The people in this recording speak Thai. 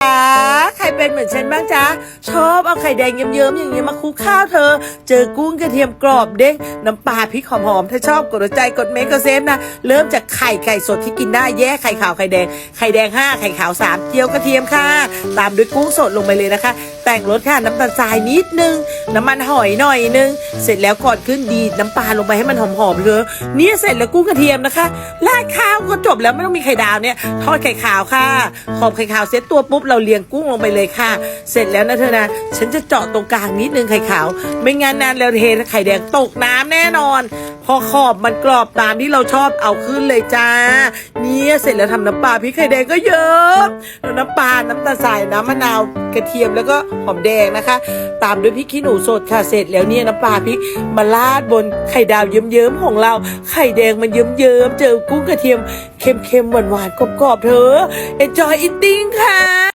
啊 ใครเป็นเหมือนฉันบ้างจ๊ะ ชอบเอาไข่แดงเยิ้มๆอย่างนี้มาคลุกข้าวเธอ เจอกุ้งกระเทียมกรอบเด้งน้ำปลาพริกหอมๆถ้าชอบกดใจกดเมกกเซฟนะ เริ่มจากไข่ไก่สดที่กินได้แยกไข่ขาวไข่แดง ไข่แดง 5 ไข่ขาว 3เจียวกระเทียมค่ะ ตามด้วยกุ้งสดลงไปเลยนะคะ แต่งรสค่ะน้ำตาลทรายนิดนึง น้ำมันหอยหน่อยนึง เสร็จแล้วก่อนขึ้นดีดน้ำปลาลงไปให้มันหอมๆเลยเนี่ยเสร็จแล้วกุ้งกระเทียมนะคะราดข้าวก็จบแล้วไม่ต้องมีไข่ดาวเนี่ยทอดไข่ขาวค่ะขอบไข่ขาวเซ็ตตัวปุ๊บเราเรียงกุ้งลงไปเลยค่ะ เสร็จแล้วนะเธอนะ ฉันจะเจาะตรงกลางนิดนึงไข่ขาว ไม่งั้นนานแล้วเทไข่แดงตกน้ำแน่นอน พอขอบมันกรอบตามที่เราชอบเอาขึ้นเลยจ้า เนี่ยเสร็จแล้วทำน้ำปลาพริกไข่แดงก็เยอะแล้วน้ำปลาน้ำตาลทรายน้ำมะนาวกระเทียมแล้วก็หอมแดงนะคะ ตามด้วยพริกขี้หนูสดค่ะเสร็จแล้วเนี่ยน้ำปลาพริกมาราดบนไข่ดาวเยิ้มๆของเรา ไข่แดงมันเยิ้มๆเจอกุ้งกระเทียมเค็มๆหวานๆกรอบๆเธอ enjoy eating ค่ะ